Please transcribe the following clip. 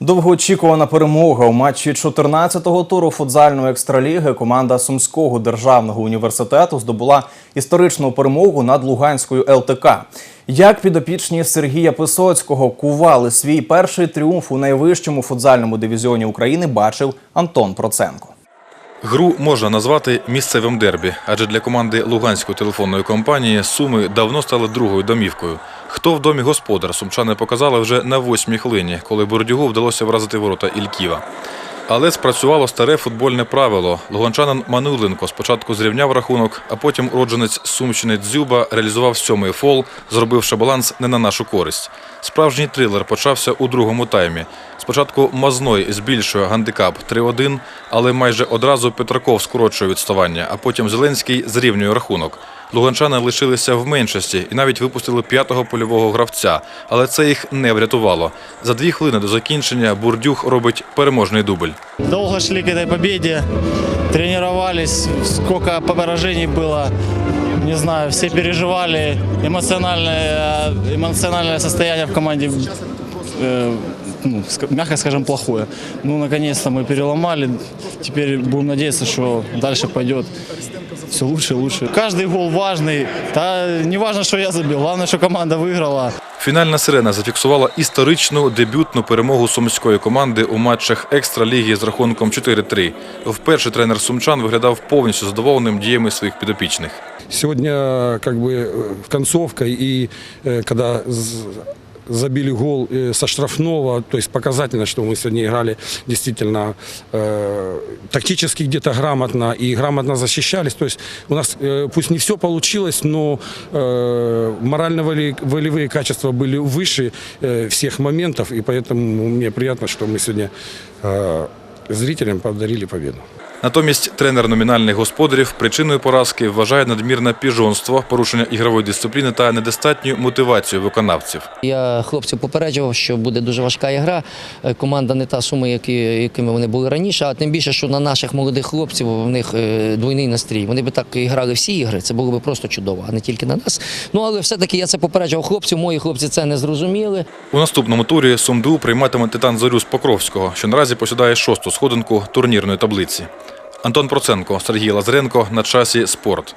Довгоочікувана перемога у матчі 14-го туру футзальної екстраліги команда Сумського державного університету здобула історичну перемогу над Луганською ЛТК. Як підопічні Сергія Писоцького кували свій перший тріумф у найвищому футзальному дивізіоні України, бачив Антон Проценко. Гру можна назвати місцевим дербі, адже для команди Луганської телефонної компанії Суми давно стали другою домівкою. Хто в домі господар, сумчани показали вже на восьмій хвилині, коли Бордюгу вдалося вразити ворота Ільківа. Але спрацювало старе футбольне правило. Луганчанин Мануленко спочатку зрівняв рахунок, а потім уродженець Сумщини Дзюба реалізував сьомий фол, зробивши баланс не на нашу користь. Справжній трилер почався у другому таймі. Спочатку Мазной збільшує гандикап 3-1, але майже одразу Петраков скорочує відставання, а потім Зеленський зрівнює рахунок. Луганчани лишилися в меншості і навіть випустили п'ятого польового гравця, але це їх не врятувало. За дві хвилини до закінчення Бурдюх робить переможний дубль. Долго шли к этой победе, тренировались, сколько поражений было, не знаю, все переживали, эмоциональное, эмоциональное состояние в команде, э, ну, ск- мягко скажем, плохое. Ну, наконец-то мы переломали, теперь будем надеяться, что дальше пойдет все лучше и лучше. Каждый гол важный, да, не важно, что я забил, главное, что команда выиграла. Фінальна сирена зафіксувала історичну дебютну перемогу сумської команди у матчах екстраліги з рахунком 4-3. Вперше тренер сумчан виглядав повністю задоволеним діями своїх підопічних. Сегодня как бы э, концовка и э, когда з- забили гол э, со штрафного, то есть показательно, что мы сегодня играли действительно э, тактически где-то грамотно и грамотно защищались. То есть у нас э, пусть не все получилось, но э, морально-волевые качества были выше э, всех моментов, и поэтому мне приятно, что мы сегодня э, зрителям подарили победу. Натомість тренер номінальних господарів причиною поразки вважає надмірне піжонство, порушення ігрової дисципліни та недостатню мотивацію виконавців. Я хлопців попереджував, що буде дуже важка ігра. Е, Команда не та сума, які, якими вони були раніше, а тим більше, що на наших молодих хлопців в них е, двойний настрій. Вони би так і грали всі ігри. Це було б просто чудово, а не тільки на нас. Ну але все-таки я це попереджував хлопців. Мої хлопці це не зрозуміли. У наступному турі Сумду прийматиме Титан Зорю з Покровського, що наразі посідає шосту сходинку турнірної таблиці. Антон Проценко, Сергій Лазаренко на часі спорт.